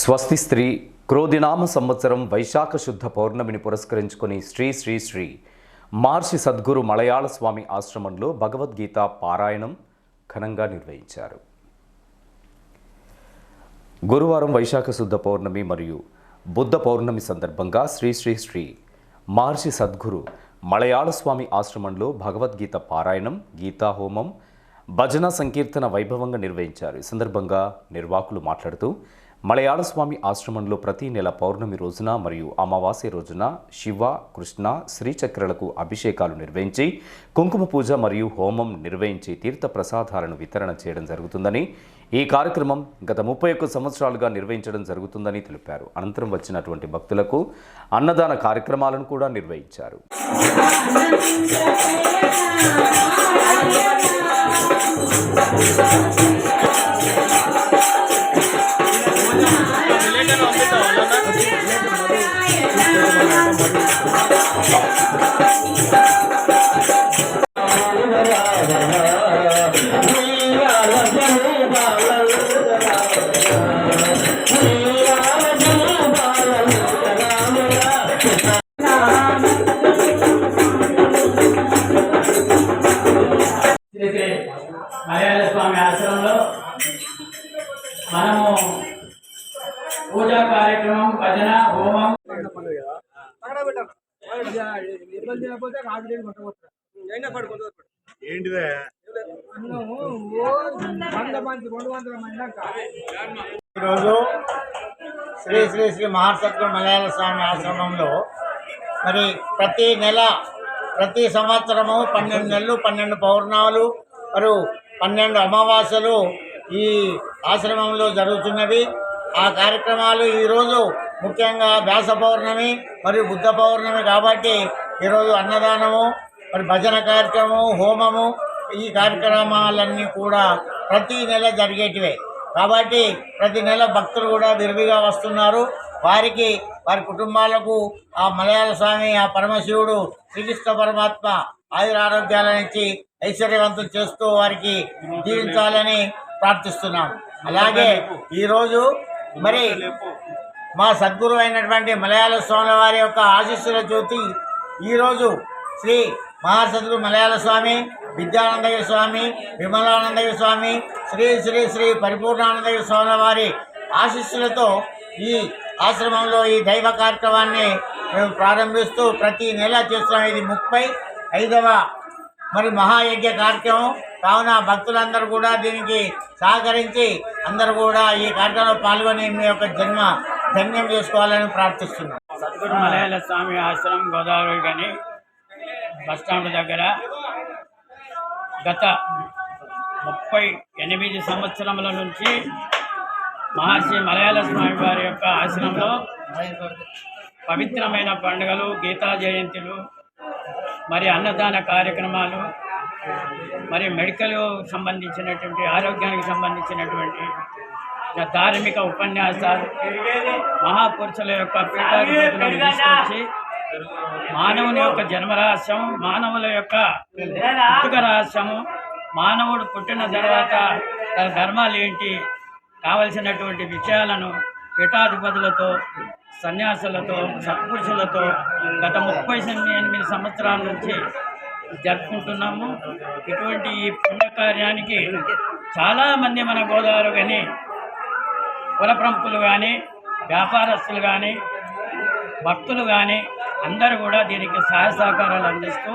స్వస్తి స్త్రీ క్రోధినామ సంవత్సరం వైశాఖ శుద్ధ పౌర్ణమిని పురస్కరించుకొని శ్రీ శ్రీ శ్రీ మహర్షి సద్గురు మలయాళ స్వామి ఆశ్రమంలో భగవద్గీత పారాయణం ఘనంగా నిర్వహించారు. గురువారం వైశాఖ శుద్ధ పౌర్ణమి మరియు బుద్ధ పౌర్ణమి సందర్భంగా శ్రీ శ్రీ శ్రీ మహర్షి సద్గురు మలయాళ స్వామి ఆశ్రమంలో భగవద్గీత పారాయణం గీతాహోమం భజన సంకీర్తన వైభవంగా నిర్వహించారు. ఈ సందర్భంగా నిర్వాకులు మాట్లాడుతూ మలయాళ స్వామి ఆశ్రమంలో ప్రతి నెల పౌర్ణమి రోజున మరియు అమావాస్య రోజున శివ కృష్ణ శ్రీచక్రలకు అభిషేకాలు నిర్వహించి కుంకుమ పూజ మరియు హోమం నిర్వహించి తీర్థ ప్రసాదాలను వితరణ చేయడం జరుగుతుందని ఈ కార్యక్రమం గత ముప్పై ఒక్క సంవత్సరాలుగా నిర్వహించడం జరుగుతుందని తెలిపారు. అనంతరం వచ్చినటువంటి భక్తులకు అన్నదాన కార్యక్రమాలను కూడా నిర్వహించారు. మలయాళ స్వామి ఆశ్రమంలో మనము పూజా కార్యక్రమం భజన హోమం. ఏంటిదే? ఈరోజు శ్రీ శ్రీ శ్రీ మహాసత్వ మలయాళ స్వామి ఆశ్రమంలో మరి ప్రతి నెల ప్రతి సంవత్సరము పన్నెండు నెలలు పన్నెండు పౌర్ణాలు మరియు పన్నెండు అమావాస్యలు ఈ ఆశ్రమంలో జరుగుతున్నవి. ఆ కార్యక్రమాలు ఈరోజు ముఖ్యంగా వ్యాస పౌర్ణమి మరియు బుద్ధ పౌర్ణమి కాబట్టి ఈరోజు అన్నదానము మరి భజన కార్యక్రమము హోమము ఈ కార్యక్రమాలన్నీ కూడా ప్రతి నెల జరిగేటివే. కాబట్టి ప్రతి నెల భక్తులు కూడా విరివిగా వస్తున్నారు. వారికి వారి కుటుంబాలకు ఆ మలయాళ స్వామి ఆ పరమశివుడు శ్రీకృష్ణ పరమాత్మ ఆయుర ఆరోగ్యాల ఐశ్వర్యవంతం చేస్తూ వారికి జీవించాలని ప్రార్థిస్తున్నాం. అలాగే ఈరోజు మరి మా సద్గురు అయినటువంటి మలయాళ స్వామి వారి యొక్క ఆశీస్సుల జ్యోతి ఈరోజు శ్రీ మహాసద్గురు మలయాళ స్వామి విద్యానందయ్య స్వామి విమలానందయ్య స్వామి శ్రీ శ్రీ శ్రీ పరిపూర్ణానందయ్య స్వామి వారి ఆశీస్సులతో ఈ ఆశ్రమంలో ఈ దైవ కార్యక్రమాన్ని మేము ప్రారంభిస్తూ ప్రతి నెల చేస్తున్నాం. ఇది ముప్పై ఐదవ మరి మహాయజ్ఞ కార్యక్రమం. కావున భక్తులందరూ కూడా దీనికి సహకరించి అందరూ కూడా ఈ కార్యక్రమంలో పాల్గొని మీ యొక్క జన్మ ధన్యం చేసుకోవాలని ప్రార్థిస్తున్నాం. సద్గురు మలయాళ స్వామి ఆశ్రమం గోదావరి గని బస్టాండ్ దగ్గర గత ముప్పై ఎనిమిది సంవత్సరముల నుంచి మహర్షి మలయాళ స్వామి వారి యొక్క ఆశ్రమంలో పవిత్రమైన పండుగలు గీతా జయంతులు మరి అన్నదాన కార్యక్రమాలు మరి మెడికల్ సంబంధించినటువంటి ఆరోగ్యానికి సంబంధించినటువంటి ధార్మిక ఉపన్యాసాలు మహాపురుషుల యొక్క పీఠాధిపతులను తీసుకొచ్చి మానవుని యొక్క జన్మరహస్యం మానవుల యొక్క పుట్టుక రహస్యము మానవుడు పుట్టిన తర్వాత తన ధర్మాలు ఏంటి కావలసినటువంటి విషయాలను పీఠాధిపతులతో సన్యాసులతో సత్పురుషులతో గత ముప్పై ఎనిమిది సంవత్సరాల నుంచి జరుపుకుంటున్నాము. ఇటువంటి ఈ పుణ్యకార్యానికి చాలామంది మన గోదావరి కానీ కుల ప్రముఖులు కానీ వ్యాపారస్తులు కానీ భక్తులు కానీ అందరూ కూడా దీనికి సహాయ సహకారాలు అందిస్తూ